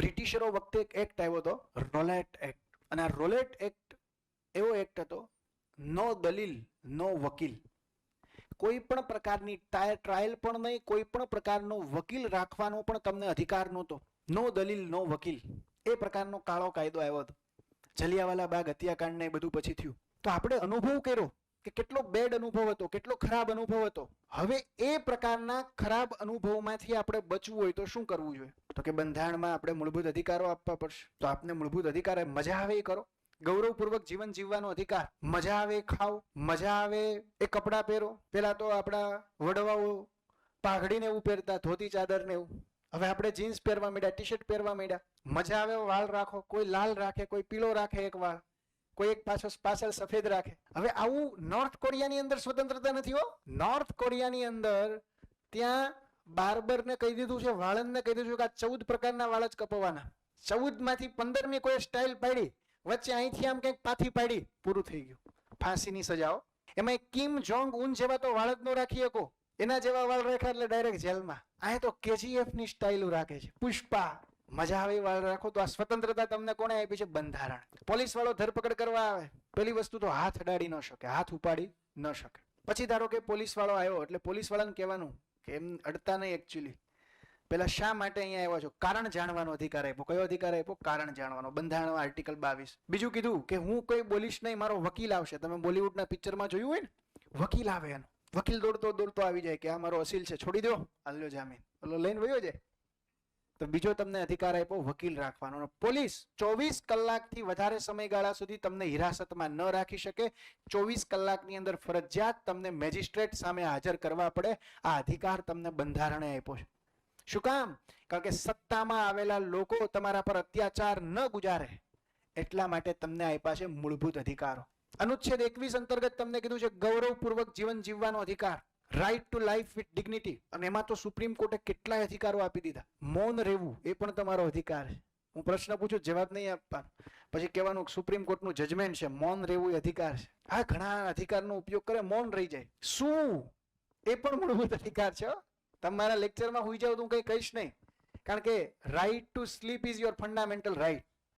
બ્રિટિશરો વખતે એક એક્ટ આવ્યો હતો, રોલેટ એક્ટ અને આ રોલેટ એક્ટ એવો એક્ટ હતો, નો દલીલ, નો વકીલ. કોઈ પણ પ્રકારની ટ્રાયલ પણ નહીં, કોઈ પણ પ્રકારનો વકીલ રાખવાનો પણ તમને અધિકાર નહોતો. નો દલીલ, નો વકીલ. એ પ્રકારનો કાળો કાયદો આવ્યો હતો. જલિયાવાલા બાગ હત્યાકાંડને એ બધું પછી થયું. તો આપણે અનુભવ કર્યો. કે કેટલો બેડ અનુભવ હતો, કેટલો ખરાબ અનુભવ હતો. હવે એ પ્રકારના ખરાબ અનુભવમાંથી આપણે બચવું હોય તો શું કરવું જોઈએ? તો કે બંધારણમાં આપણે મૂળભૂત અધિકારો આપવા પડશે. તો આપને મૂળભૂત અધિકાર મજા આવે એ કરો. ગૌરવપૂર્વક જીવન જીવવાનો અધિકાર. મજા આવે ખાઓ. મજા આવે એ કપડાં પહેરો. પેલા તો આપણા વડવાઓ પાઘડીને એવું પહેરતા, ધોતી ચાદર ને એવું. હવે આપણે જીન્સ પહેરવા માંડ્યા ટી શર્ટ પહેરવા માંડ્યા. મજા આવે વાળ રાખો. કોઈ લાલ રાખે, કોઈ પીળો રાખે એક વાળ. કોઈ એક પાછો પાછળ સફેદ રાખે. હવે આવું નોર્થ કોરિયાની અંદર સ્વતંત્રતા નથી હો. નોર્થ કોરિયાની અંદર ત્યાં બાર્બરને કહી દીધું છે, વાળંદને કહી દીધું કે આ ચૌદ પ્રકારના વાળ જ કપવાના. ચૌદમાંથી પંદરમી કોઈ સ્ટાઇલ પાડી, વચ્ચે અહીંથી આમ કંઈક પાથી પાડી, પૂરું થઈ ગયું. ફાંસીની સજાઓ એમાં કિમ જોંગ ઉન જેવા તો વાળ જ ન રાખી શકો. એના જેવા વાળ રાખ્યા એટલે ડાયરેક્ટ જેલમાં. અહીંયા તો કેજીએફની સ્ટાઇલ રાખે છે. પુષ્પા. મજા આવે વાળ રાખો તો આ સ્વતંત્રતા તમને કોણે આપી છે? બંધારણ. પોલીસ વાળો ધરપકડ કરવા આવે. પેલી વસ્તુ તો હાથ અડાડી ન શકે, હાથ ઉપાડી ન શકે. પછી ધારો કે પોલીસ વાળો આવ્યો, એટલે પોલીસ વાળાને કહેવાનું કે એમ અડતા નહીં એકચ્યુઅલી પેલા શા માટે અહીંયા આવ્યા છો? કારણ જાણવાનો અધિકાર આપ્યો. કયો અધિકાર આપ્યો? કારણ જાણવાનો. બંધારણ આર્ટિકલ બાવીસ. બીજું કીધું કે હું કોઈ બોલીશ નહીં, મારો વકીલ આવશે. તમે બોલિવૂડના પિક્ચરમાં જોયું હોય ને? વકીલ આવે એનો. વકીલ દોડતો દોડતો આવી જાય કે આ મારો અસીલ છે, છોડી દો આલ્યો જામીન. ઓલો લઈને વયો જાય. તો બીજો તમને અધિકાર આપ્યો, વકીલ રાખવાનો. પોલીસ ચોવીસ કલાકથી વધારે સમયગાળા સુધી તમને હિરાસતમાં ન રાખી શકે. ચોવીસ કલાકની અંદર ફરજિયાત તમને મેજિસ્ટ્રેટ સામે હાજર કરવા પડે. આ અધિકાર તમને બંધારણે આપ્યો છે. શું કામ? કારણ કે સત્તામાં આવેલા લોકો તમારા પર અત્યાચાર ન ગુજારે. એટલા માટે તમને આપ્યા છે મૂળભૂત અધિકારો. અનુચ્છેદ એકવીસ અંતર્ગત તમને કીધું છે, ગૌરવપૂર્વક જીવન જીવવાનો અધિકાર. Right to life with dignity અને એમાં તો સુપ્રીમ કોર્ટે કેટલાય અધિકારો આપી દીધા. મૌન રહેવું એ પણ તમારો અધિકાર છે. હું પ્રશ્ન પૂછું, જવાબ નહીં આપવાનો. પછી કહેવાનું સુપ્રીમ કોર્ટનું જજમેન્ટ છે, મૌન રહેવું એ અધિકાર છે. આ ઘણા અધિકારનો ઉપયોગ કરે, મૌન રહી જાય. શું? એ પણ મૂળભૂત અધિકાર છે. તમારા લેક્ચરમાં હોઈ જાવ તો હું કંઈ કહીશ નહીં. કારણ કે right to sleep is your fundamental right